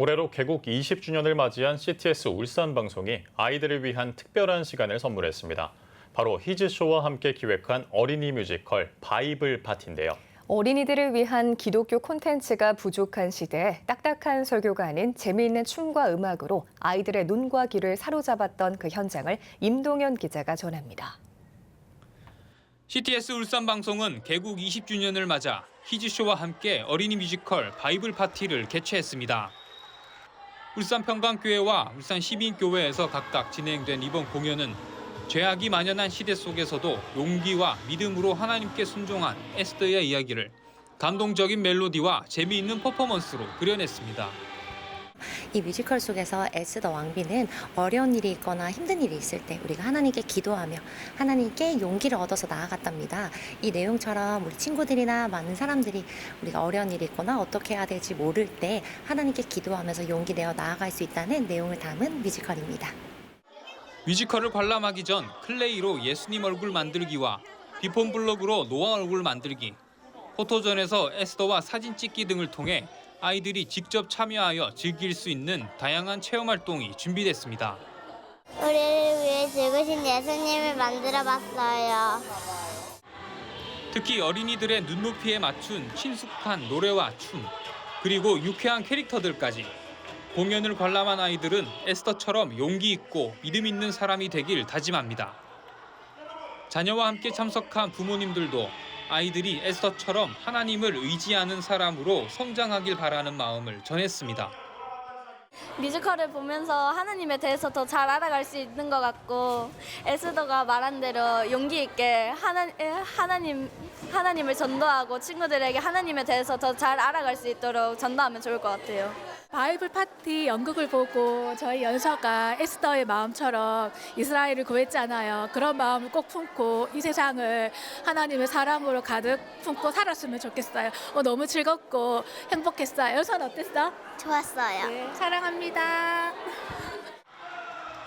올해로 개국 20주년을 맞이한 CTS 울산 방송이 아이들을 위한 특별한 시간을 선물했습니다. 바로 히즈쇼와 함께 기획한 어린이 뮤지컬 바이블 파티인데요. 어린이들을 위한 기독교 콘텐츠가 부족한 시대에 딱딱한 설교가 아닌 재미있는 춤과 음악으로 아이들의 눈과 귀를 사로잡았던 그 현장을 임동현 기자가 전합니다. CTS 울산 방송은 개국 20주년을 맞아 히즈쇼와 함께 어린이 뮤지컬 바이블 파티를 개최했습니다. 울산 평강교회와 울산 시민교회에서 각각 진행된 이번 공연은 죄악이 만연한 시대 속에서도 용기와 믿음으로 하나님께 순종한 에스더의 이야기를 감동적인 멜로디와 재미있는 퍼포먼스로 그려냈습니다. 이 뮤지컬 속에서 에스더 왕비는 어려운 일이 있거나 힘든 일이 있을 때 우리가 하나님께 기도하며 하나님께 용기를 얻어서 나아갔답니다. 이 내용처럼 우리 친구들이나 많은 사람들이 우리가 어려운 일이 있거나 어떻게 해야 될지 모를 때 하나님께 기도하면서 용기 내어 나아갈 수 있다는 내용을 담은 뮤지컬입니다. 뮤지컬을 관람하기 전 클레이로 예수님 얼굴 만들기와 비폰 블록으로 노아 얼굴 만들기, 포토전에서 에스더와 사진 찍기 등을 통해 아이들이 직접 참여하여 즐길 수 있는 다양한 체험 활동이 준비됐습니다. 우리를 위해 죽으신 예수님을 만들어 봤어요. 특히 어린이들의 눈높이에 맞춘 친숙한 노래와 춤, 그리고 유쾌한 캐릭터들까지 공연을 관람한 아이들은 에스더처럼 용기 있고 믿음 있는 사람이 되길 다짐합니다. 자녀와 함께 참석한 부모님들도 아이들이 에스더처럼 하나님을 의지하는 사람으로 성장하길 바라는 마음을 전했습니다. 뮤지컬을 보면서 하나님에 대해서 더 잘 알아갈 수 있는 것 같고 에스더가 말한 대로 용기 있게 하나, 에, 하나님 하나님을 전도하고 친구들에게 하나님에 대해서 더 잘 알아갈 수 있도록 전도하면 좋을 것 같아요. 바이블 파티 연극을 보고 저희 연서가 에스더의 마음처럼 이스라엘을 구했잖아요. 그런 마음을 꼭 품고 이 세상을 하나님의 사랑으로 가득 품고 살았으면 좋겠어요. 어, 너무 즐겁고 행복했어요. 연서는 어땠어? 좋았어요. 네, 사랑합니다.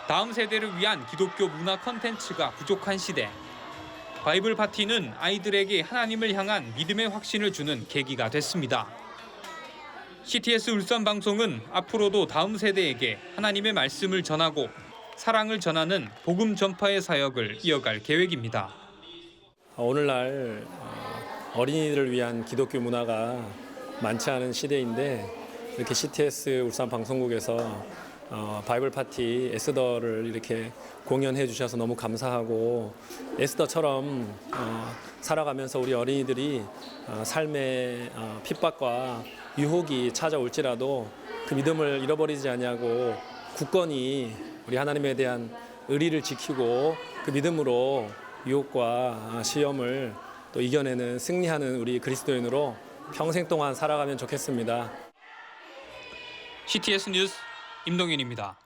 다음 세대를 위한 기독교 문화 컨텐츠가 부족한 시대. 바이블 파티는 아이들에게 하나님을 향한 믿음의 확신을 주는 계기가 됐습니다. CTS 울산 방송은 앞으로도 다음 세대에게 하나님의 말씀을 전하고 사랑을 전하는 복음 전파의 사역을 이어갈 계획입니다. 오늘날 어, 어린이들을 위한 기독교 문화가 많지 않은 시대인데 이렇게 CTS 울산 방송국에서 어, 바이블 파티 에스더를 이렇게 공연해 주셔서 너무 감사하고 에스더처럼 어, 살아가면서 우리 어린이들이 어, 삶의 어, 핍박과 유혹이 찾아올지라도 그 믿음을 잃어버리지 아니하고 굳건히 우리 하나님에 대한 의리를 지키고 그 믿음으로 유혹과 시험을 또 이겨내는 승리하는 우리 그리스도인으로 평생 동안 살아가면 좋겠습니다. CTS 뉴스 임동윤입니다.